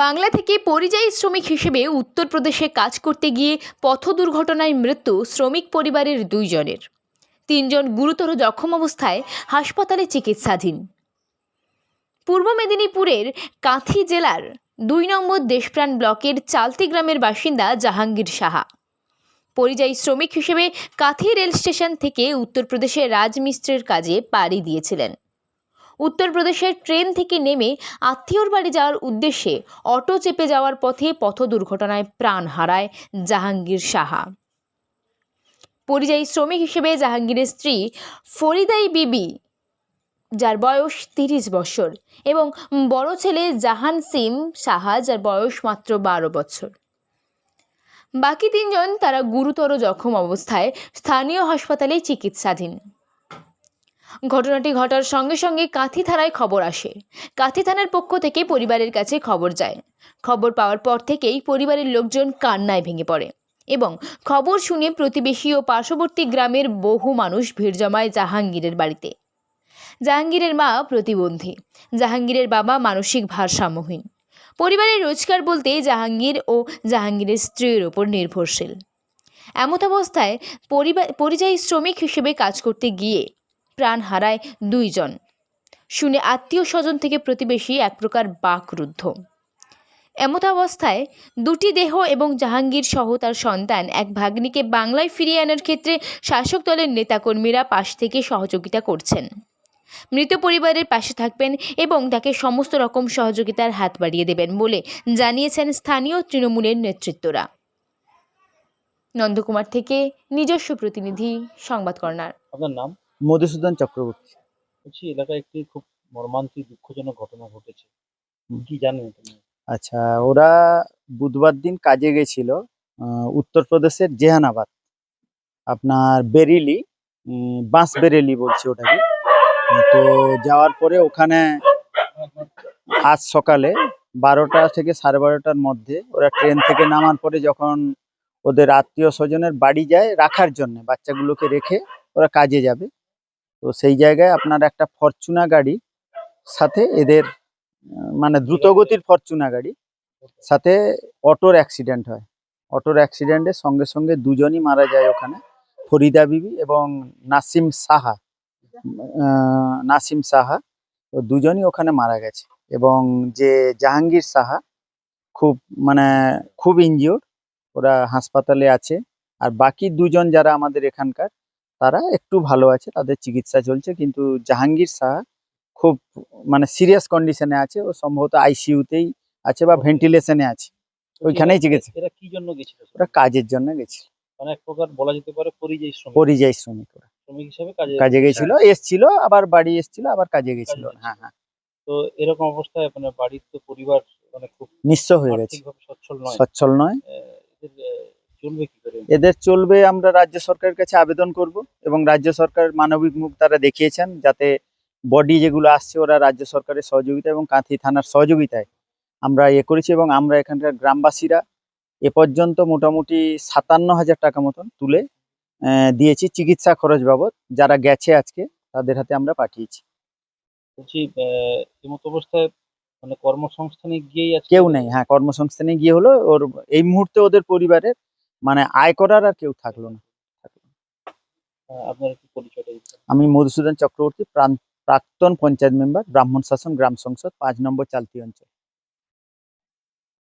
বাংলা থেকে পরিযায়ী শ্রমিক হিসেবে উত্তরপ্রদেশে কাজ করতে গিয়ে পথ দুর্ঘটনায় মৃত্যু শ্রমিক পরিবারের দুইজনের। তিনজন গুরুতর জখম অবস্থায় হাসপাতালে চিকিৎসাধীন। পূর্ব মেদিনীপুরের কাঁথি জেলার দুই নম্বর দেশপ্রাণ ব্লকের চালতি গ্রামের বাসিন্দা জাহাঙ্গীর সাহা। পরিযায়ী শ্রমিক হিসেবে কাঁথি রেল স্টেশন থেকে উত্তরপ্রদেশের রাজমিস্ত্রির কাজে পাড়ি দিয়েছিলেন। উত্তরপ্রদেশের ট্রেন থেকে নেমে আত্মীয়র বাড়ি যাওয়ার উদ্দেশ্যে অটো চেপে যাওয়ার পথে পথ দুর্ঘটনায় প্রাণ হারায় জাহাঙ্গীর সাহা। পরিযায়ী শ্রমিক হিসেবে জাহাঙ্গীরের স্ত্রী ফরিদাই বিবি, যার বয়স তিরিশ বছর, এবং বড় ছেলে জাহান সিম সাহা, যার বয়স মাত্র বারো বছর। বাকি তিনজন তারা গুরুতর জখম অবস্থায় স্থানীয় হাসপাতালে চিকিৎসাধীন। ঘটনাটি ঘটার সঙ্গে সঙ্গে কাঁথি থানায় খবর আসে। কাঁথি থানার পক্ষ থেকে পরিবারের কাছে খবর যায়। খবর পাওয়ার পর থেকেই পরিবারের লোকজন কান্নায় ভেঙে পড়ে এবং খবর শুনে প্রতিবেশী ও পার্শ্ববর্তী গ্রামের বহু মানুষ ভিড় জমায় জাহাঙ্গীরের বাড়িতে। জাহাঙ্গীরের মা প্রতিবন্ধী। জাহাঙ্গীরের বাবা মানসিক ভারসাম্যহীন। পরিবারের রোজগার বলতে জাহাঙ্গীর ও জাহাঙ্গীরের স্ত্রীর ওপর নির্ভরশীল। এমত অবস্থায় পরিবার পরিযায়ী শ্রমিক হিসেবে কাজ করতে গিয়ে প্রাণ হারায় দুইজন। শুনে আত্মীয় স্বজন থেকে প্রতিবেশী এক প্রকার বাকরুদ্ধ এমত অবস্থায় দুটি দেহ এবং জাহাঙ্গীর সহ তার সন্তান এক ভাগ্নিকে বাংলায় ফিরিয়ে আনার ক্ষেত্রে শাসক দলের নেতাকর্মীরা পাশ থেকে সহযোগিতা করছেন। মৃত পরিবারের পাশে থাকবেন এবং তাকে সমস্ত রকম সহযোগিতার হাত বাড়িয়ে দেবেন বলে জানিয়েছেন স্থানীয় তৃণমূলের নেতৃত্বরা। নন্দকুমার থেকে নিজস্ব প্রতিনিধি সংবাদ কর্নার। নাম? মধুসূদন চক্রবর্তী। বলছি এলাকায় একটি খুব মর্মান্তিক দুঃখজনক ঘটনা ঘটেছে। কি জানেন আচ্ছা ওরা বুধবার দিন কাজে গেছিল উত্তরপ্রদেশের জেহানাবাদ। আপনার বেরিলি বাঁশ বেরেলি বলছি ওটাকে। তো যাওয়ার পরে ওখানে আজ সকালে বারোটা থেকে সাড়ে বারোটার মধ্যে ওরা ট্রেন থেকে নামার পরে যখন ওদের আত্মীয় স্বজনের বাড়ি যায় রাখার জন্য বাচ্চাগুলোকে রেখে ওরা কাজে যাবে। তো সেই জায়গায় আপনার একটা ফরচুনা গাড়ি, সাথে এদের মানে দ্রুতগতির ফরচুনা গাড়ি, সাথে অটোর অ্যাক্সিডেন্ট হয়। অটোর অ্যাক্সিডেন্টে সঙ্গে সঙ্গে দুজনই মারা যায় ওখানে, ফরিদা বিবি এবং নাসিম সাহা। নাসিম সাহা ও দুজনই ওখানে মারা গেছে। এবং যে জাহাঙ্গীর সাহা, খুব মানে খুব ইনজিওর ওরা হাসপাতালে আছে। আর বাকি দুজন যারা আমাদের এখানকার তারা একটু ভালো আছে তাদের চিকিৎসা চলছে। কিন্তু জাহাঙ্গীর সাহা খুব মানে সিরিয়াস কন্ডিশনে আছে। ও সম্ভবত আইসিইউতেই আছে বা ভেন্টিলেশনে আছে। ওইখানেই চিকিৎসা। এরা কি জন্য গেছিল ওরা কাজের জন্য গেছিল। মানে এক প্রকার বলা যেতে পারে পরিযায়ী শ্রমিক। পরিযায়ী শ্রমিক ওরা। শ্রমিক হিসেবে কাজে কাজে গেছিল এসছিল আবার বাড়ি এসছিল আবার কাজে গেছিল। হ্যাঁ হ্যাঁ। তো এরকম অবস্থায় মানে বাড়ির তো পরিবার মানে খুব নিঃস্ব হয়ে গেছে। সচ্ছল নয়। সচ্ছল নয়। চলবে কি? এদের চলবে আমরা রাজ্য সরকারের কাছে আবেদন করব এবং রাজ্য সরকার মানবিক মুখ তারা দেখিয়েছেন যাতে বডি যেগুলো আসছে ওরা রাজ্য সরকারের সহযোগিতা এবং কাঁথি থানার সহযোগিতায় আমরা ইয়ে করেছি এবং আমরা এখানকার গ্রামবাসীরা এ পর্যন্ত মোটামুটি সাতান্ন হাজার টাকা মতন তুলে দিয়েছি চিকিৎসা খরচ বাবদ। যারা গেছে আজকে তাদের হাতে আমরা পাঠিয়েছি। বলছি এমতো অবস্থায় মানে কর্মসংস্থানে গিয়েই কেউ নেই হ্যাঁ কর্মসংস্থানে গিয়ে হলো ওর এই মুহূর্তে ওদের পরিবারের মানে আয় করার আর কেউ থাকল না। আমি মধুসূদন চক্রবর্তী প্রাক্তন পঞ্চায়েত মেম্বার ব্রাহ্মণ শাসন গ্রাম সংসদ পাঁচ নম্বর চালতি অঞ্চল